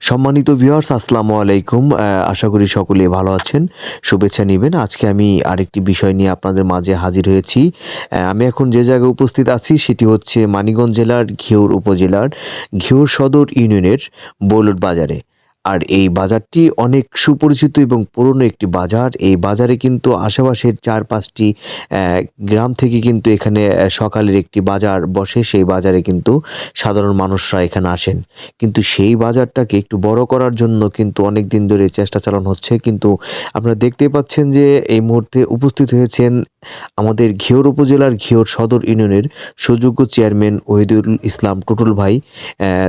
সম্মানিত ভিউয়ার্স আসসালামু আলাইকুম। আশা করি সকলে ভালো আছেন, শুভেচ্ছা নেবেন। আজকে আমি আরেকটি বিষয় নিয়ে আপনাদের মাঝে হাজির হয়েছি। আমি এখন যে জায়গায় উপস্থিত আছি, সেটি হচ্ছে মানিগঞ্জ জেলার ঘিওর উপজেলার ঘিওর সদর ইউনিয়নের বৌলট বাজারে আর এই বাজারটি অনেক সুপরিচিত এবং পুরনো একটি বাজার। এই বাজারে কিন্তু আশেপাশের চার পাঁচটি গ্রাম থেকে কিন্তু এখানে সকালের একটি বাজার বসে। সেই বাজারে কিন্তু সাধারণ মানুষরা এখানে আসেন। কিন্তু সেই বাজারটাকে একটু বড় করার জন্য কিন্তু অনেক দিন ধরে চেষ্টা চালানো হচ্ছে। কিন্তু আপনারা দেখতে পাচ্ছেন যে এই মুহূর্তে উপস্থিত হয়েছেন আমাদের ঘিওর উপজেলার ঘিওর সদর ইউনিয়নের সুযোগ্য চেয়ারম্যান ওহিদুল ইসলাম টুটুল ভাই।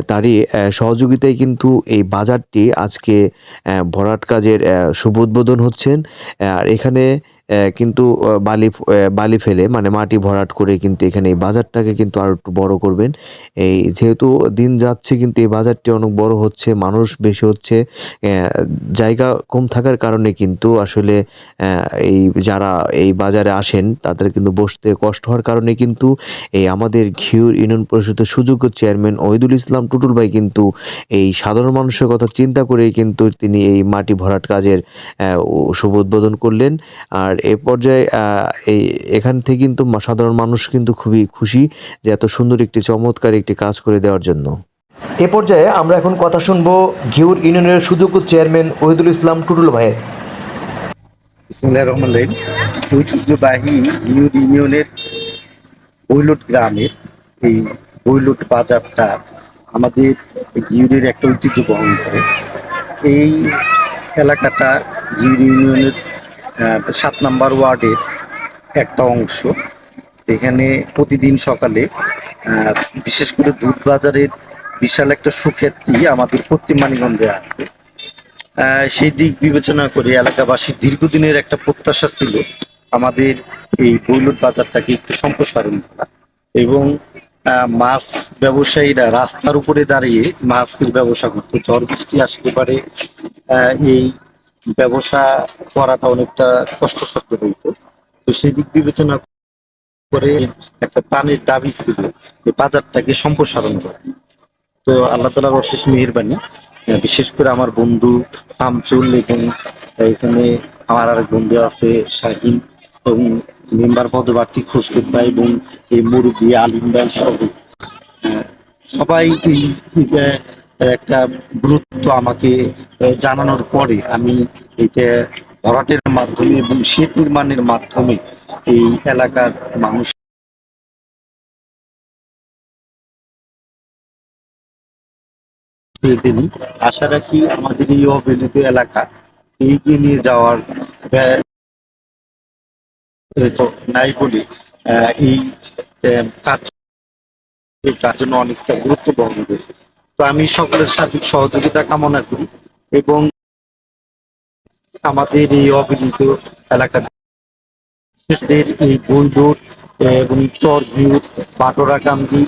তারই সহযোগিতায় কিন্তু এই বাজারটি আজকে ভরাট কাজের শুভ উদ্বোধন হচ্ছেন। আর এখানে কিন্তু বালি বালি ফেলে মানে মাটি ভরাট করে কিন্তু এখানে এই বাজারটাকে কিন্তু আরও একটু বড় করবেন। এই যেহেতু দিন যাচ্ছে কিন্তু এই বাজারটি অনেক বড় হচ্ছে, মানুষ বেশি হচ্ছে জায়গা কম থাকার কারণে কিন্তু আসলে এই যারা এই বাজারে আসেন তাদের কিন্তু বসতে কষ্ট হওয়ার কারণে কিন্তু এই আমাদের ঘিউর ইউনিয়ন পরিষদের সুযোগ্য চেয়ারম্যান ওহিদুল ইসলাম টুটুল ভাই কিন্তু এই সাধারণ মানুষের কথা চিন্তা করেই কিন্তু তিনি এই মাটি ভরাট কাজের শুভ উদ্বোধন করলেন। আর এ পর্যায়ে আহ, এই এখান থেকে কিন্তু সাধারণ মানুষ কিন্তু খুবই খুশি যে এত সুন্দর একটি চমৎকার একটি কাজ করে দেওয়ার জন্য। এ পর্যায়ে আমরা এখন কথা শুনব ঘিউর ইউনিয়নের সুযোগ্য চেয়ারম্যান ওহিদুল ইসলাম টুটুল ভাইয়ের। রহমান রহিম। ঐতিহ্যবাহী ইউর ইউনিয়নের বৈলট গ্রামের এই বৈলট বাজারটা আমাদের গিউরের একটা ঐতিহ্য বহন করে। এই এলাকাটা গিউর ইউনিয়নের সাত নাম্বার ওয়ার্ডের একটা অংশ। এখানে প্রতিদিন সকালে বিশেষ করে দুধ বাজারের বিশাল একটা সুখ্যাতি আমাদের পশ্চিম মানিগঞ্জে আছে। সেই দিক বিবেচনা করে এলাকাবাসীর দীর্ঘদিনের একটা প্রত্যাশা ছিল আমাদের এই বৈলুট বাজারটাকে একটু সম্প্রসারণ করা। এবং মাছ ব্যবসায়ীরা রাস্তার উপরে দাঁড়িয়ে মাছের ব্যবসা করতো। ঝড় বৃষ্টি আসতে পারে এই ব্যবসা করাটা অনেকটা কষ্টসাধ্য হইতো। তো সেই দিক বিবেচনা করে একটা প্রাণের দাবি ছিল যে বাজারটাকে সম্প্রসারণ করা। তো আল্লাহ তালার অশেষ মেহরবানি। বিশেষ করে আমার বন্ধু সামচুল এবং এখানে আমার আরেক বন্ধু আছে শাহিন এবং মেম্বার পদপ্রার্থী খুশকিদ ভাই এবং এই মুরব্বী আলিম ভাই সহ। সবাই একটা গুরুত্ব আমাকে জানানোর পরে আমি এটা ভরাটের মাধ্যমে এবং সেট নির্মাণের মাধ্যমে এই এলাকার মানুষ আশা রাখি আমাদের এই অবহেলিত এলাকা এগিয়ে নিয়ে যাওয়ার নাই বলে এই কাজ এই জন্য অনেকটা গুরুত্ব বহন করে। তো আমি সকলের সাথে সহযোগিতা কামনা করি। এবং আমাদের এই অবহেলিত এলাকার বিশেষদের এই বৈদুর এবং চর ভিউর বাটোরাকান্দি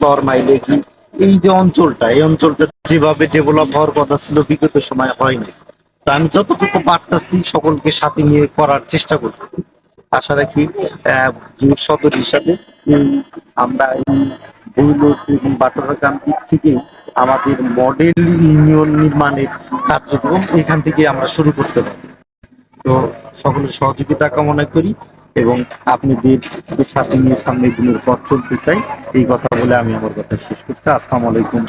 চর মাইলেকি এই যে অঞ্চলটা, এই অঞ্চলটা যেভাবে ডেভেলপ হওয়ার কথা ছিল বিগত সময় হয়নি তো আমি যতটুকু পারতাছি সকলকে সাথে নিয়ে করার চেষ্টা করতেছি। আশা রাখি ভিউর সদর হিসাবে আমরা এই বৈলোট এবং বাটোরাকান্দির থেকে আমাদের মডেল ইউনিয়ন নির্মাণের কার্যক্রম এখান থেকে আমরা শুরু করতে পারি। তো সকলের সহযোগিতা কামনা করি এবং আপনি আপনাদের সাথে নিয়ে সামনের দিনের পথ চলতে চাই, এই কথা বলে আমি আমার কথা শেষ করছি। আসসালামু আলাইকুম।